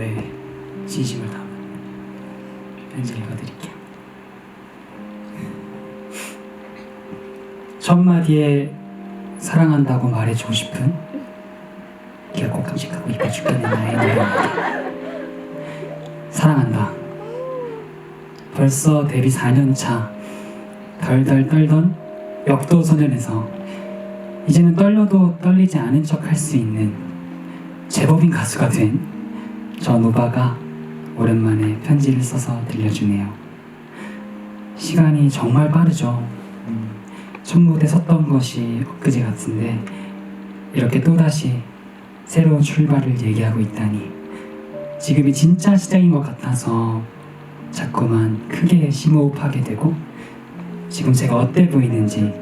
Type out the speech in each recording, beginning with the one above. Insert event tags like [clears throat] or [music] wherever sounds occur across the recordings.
저의 진심을 담은 편지 읽어드릴게요. [laughs] 첫 마디에 사랑한다고 말해주고 싶은 귀엽고 깜찍하고 이뻐 죽겠는 나의 노래입니다. 사랑한다. 벌써 데뷔 4년 차 덜덜 떨던 역도 소년에서 이제는 떨려도 떨리지 않은 척 할 수 있는 제법인 가수가 된 저 노바가 오랜만에 편지를 써서 들려주네요. 시간이 정말 빠르죠. 무대 섰던 것이 엊그제 같은데 이렇게 또다시 새로운 출발을 얘기하고 있다니 지금이 진짜 시작인 것 같아서 자꾸만 크게 심호흡하게 되고 지금 제가 어때 보이는지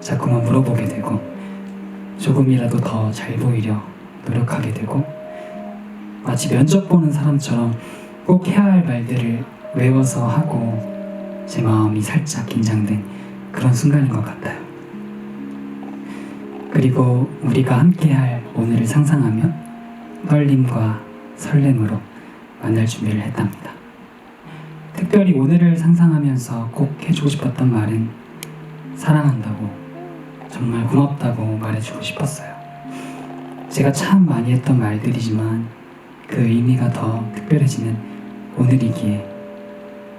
자꾸만 물어보게 되고 조금이라도 더 잘 보이려 노력하게 되고 마치 면접 보는 사람처럼 꼭 해야 할 말들을 외워서 하고 제 마음이 살짝 긴장된 그런 순간인 것 같아요. 그리고 우리가 함께할 오늘을 상상하며 떨림과 설렘으로 만날 준비를 했답니다. 특별히 오늘을 상상하면서 꼭 해주고 싶었던 말은 사랑한다고 정말 고맙다고 말해주고 싶었어요. 제가 참 많이 했던 말들이지만 그 의미가 더 특별해지는 오늘이기에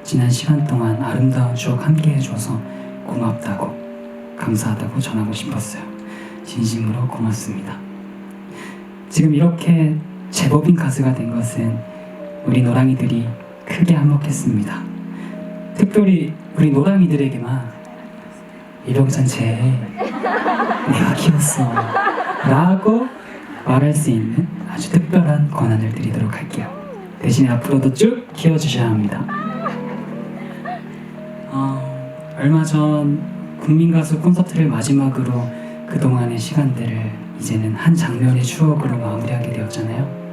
지난 시간 동안 아름다운 추억 함께 해줘서 고맙다고 감사하다고 전하고 싶었어요. 진심으로 고맙습니다. 지금 이렇게 제법인 가수가 된 것은 우리 노랑이들이 크게 한몫했습니다. 특별히 우리 노랑이들에게만 이병찬 쟤 내가 키웠어 라고 말할 수 있는 아주 특별한 권한을 드리도록 할게요. 대신에 앞으로도 쭉 키워주셔야 합니다. 어, 얼마 전 국민가수 콘서트를 마지막으로 그동안의 시간들을 이제는 한 장면의 추억으로 마무리하게 되었잖아요.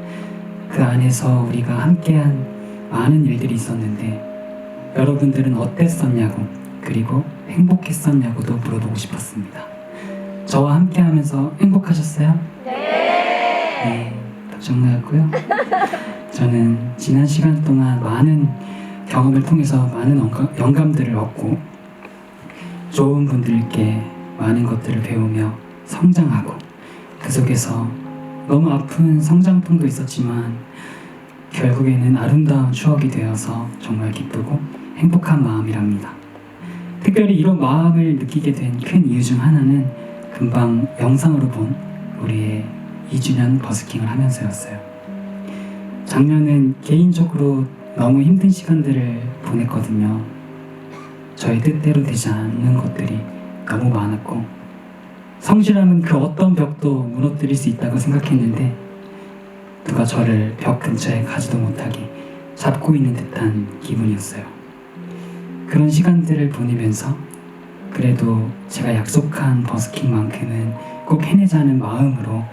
그 안에서 우리가 함께한 많은 일들이 있었는데 여러분들은 어땠었냐고 그리고 행복했었냐고도 물어보고 싶었습니다. 저와 함께하면서 행복하셨어요? 네, 답 정나였고요. 저는 지난 시간 동안 많은 경험을 통해서 많은 영감, 영감 들을 얻고 좋은 분들께 많은 것들을 배우며 성장하고 그 속에서 너무 아픈 성장통도 있었지만 결국에는 아름다운 추억이 되어서 정말 기쁘고 행복한 마음이랍니다. 특별히 이런 마음을 느끼게 된 큰 이유 중 하나는 금방 영상으로 본 우리의 2주년 버스킹을 하면서였어요. 작년은 개인적으로 너무 힘든 시간들을 보냈거든요. 저의 뜻대로 되지 않는 것들이 너무 많았고 성실함은 그 어떤 벽도 무너뜨릴 수 있다고 생각했는데 누가 저를 벽 근처에 가지도 못하게 잡고 있는 듯한 기분이었어요. 그런 시간들을 보내면서 그래도 제가 약속한 버스킹만큼은 꼭 해내자는 마음으로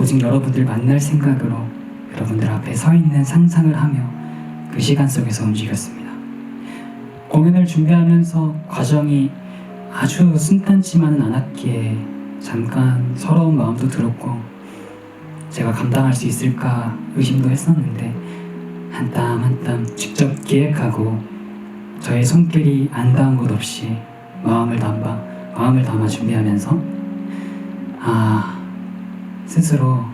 오직 여러분들 만날 생각으로 여러분들 앞에 서 있는 상상을 하며 그 시간 속에서 움직였습니다. 공연을 준비하면서 과정이 아주 순탄치만은 않았기에 잠깐 서러운 마음도 들었고 제가 감당할 수 있을까 의심도 했었는데 한 땀 한 땀 직접 기획하고 저의 손길이 안 닿은 곳 없이 마음을 담아 마음을 담아 준비하면서 아 스스로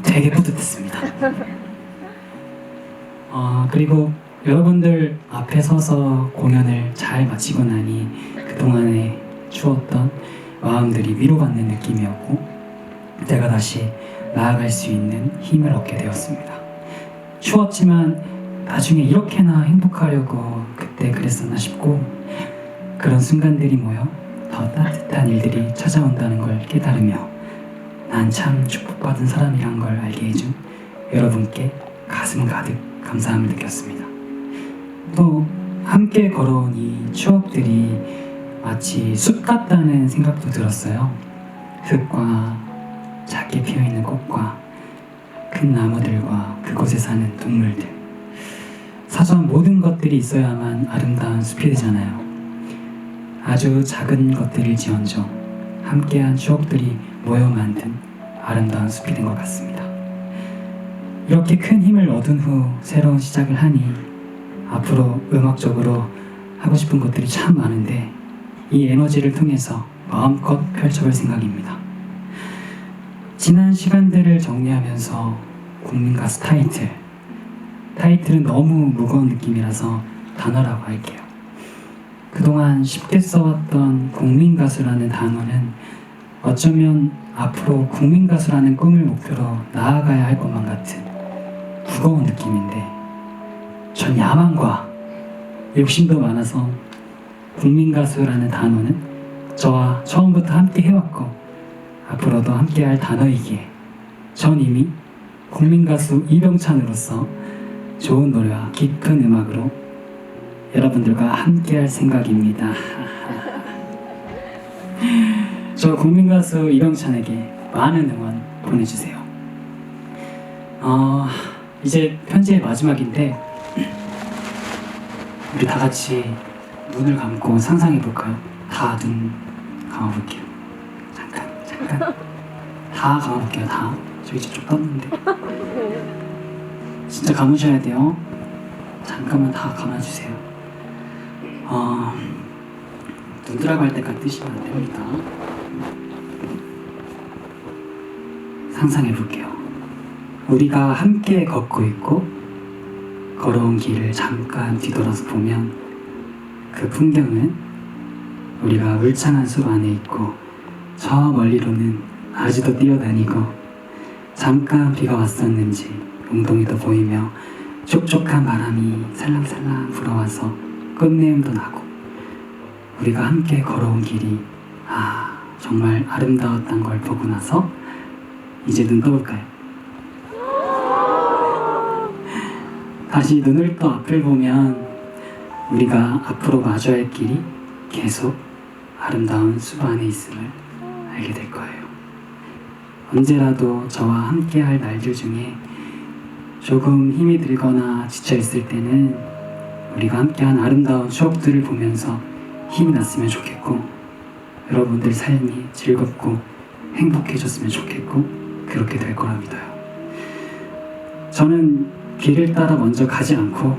되게 뿌듯했습니다. 어, 그리고 여러분들 앞에 서서 공연을 잘 마치고 나니 그동안에 추웠던 마음들이 위로받는 느낌이었고 내가 다시 나아갈 수 있는 힘을 얻게 되었습니다. 추웠지만 나중에 이렇게나 행복하려고 그때 그랬었나 싶고 그런 순간들이 모여 더 따뜻한 일들이 찾아온다는 걸 깨달으며 난 참 축복받은 사람이란 걸 알게 해준 여러분께 가슴 가득 감사함을 느꼈습니다. 또 함께 걸어온 이 추억들이 마치 숲 같다는 생각도 들었어요. 흙과 작게 피어있는 꽃과 큰 나무들과 그곳에 사는 동물들. 사소한 모든 것들이 있어야만 아름다운 숲이 되잖아요. 아주 작은 것들일지언정 함께한 추억들이 모여 만든 아름다운 숲이 된 것 같습니다. 이렇게 큰 힘을 얻은 후 새로운 시작을 하니 앞으로 음악적으로 하고 싶은 것들이 참 많은데 이 에너지를 통해서 마음껏 펼쳐볼 생각입니다. 지난 시간들을 정리하면서 국민 가수 타이틀 타이틀은 너무 무거운 느낌이라서 단어라고 할게요. 그동안 쉽게 써왔던 국민 가수라는 단어는 어쩌면 앞으로 국민 가수라는 꿈을 목표로 나아가야 할 것만 같은 무거운 느낌인데 전 야망과 욕심도 많아서 국민 가수라는 단어는 저와 처음부터 함께 해왔고 앞으로도 함께 할 단어이기에 전 이미 국민 가수 이병찬으로서 좋은 노래와 깊은 음악으로 여러분들과 함께 할 생각입니다. [laughs] 저 국민가수 이병찬에게 많은 응원 보내주세요. 어, 이제 편지의 마지막인데 [clears throat] 우리 다 같이 눈을 감고 상상해 볼까요? 다 눈 감아 볼게요. 잠깐, 잠깐. 다 감아 볼게요. 다. 저 이제 좀 떴는데. 진짜 감으셔야 돼요. 잠깐만 다 감아주세요. 어, 눈 들어갈 때까지 뜨시면 안 됩니다. 상상해 볼게요. 우리가 함께 걷고 있고 걸어온 길을 잠깐 뒤돌아서 보면 그 풍경은 우리가 울창한 숲 안에 있고 저 멀리로는 아지도 뛰어다니고 잠깐 비가 왔었는지 웅덩이도 보이며 촉촉한 바람이 살랑살랑 불어와서 끝내음도 나고 우리가 함께 걸어온 길이 아 정말 아름다웠던 걸 보고 나서 이제 눈 떠볼까요? 다시 눈을 떠 앞을 보면 우리가 앞으로 마주할 할 길이 계속 아름다운 숲 안에 있음을 알게 될 거예요. 언제라도 저와 함께 할 날들 중에 조금 힘이 들거나 지쳐 있을 때는 우리가 함께한 아름다운 추억들을 보면서 힘이 났으면 좋겠고 여러분들 삶이 즐겁고 행복해졌으면 좋겠고 그렇게 될 거라 믿어요. 저는 길을 따라 먼저 가지 않고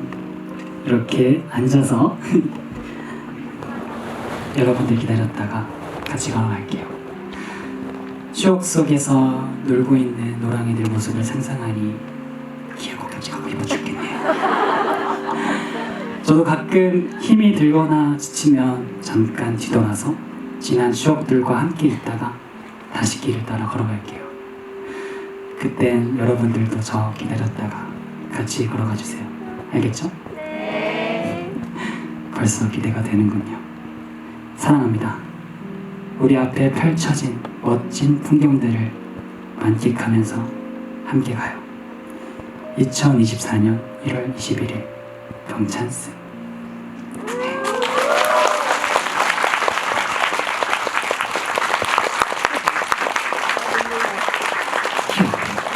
이렇게 앉아서 [laughs] 여러분들 기다렸다가 같이 걸어갈게요. 추억 속에서 놀고 있는 노랑이들 모습을 상상하니 길고 깜찍하고 힘어 죽겠네요. 저도 가끔 힘이 들거나 지치면 잠깐 뒤돌아서 지난 추억들과 함께 있다가 다시 길을 따라 걸어갈게요. 그땐 여러분들도 저 기다렸다가 같이 걸어가 주세요. 알겠죠? 벌써 기대가 되는군요. 사랑합니다. 우리 앞에 펼쳐진 멋진 풍경들을 만끽하면서 함께 가요. 2024년 1월 21일 병찬스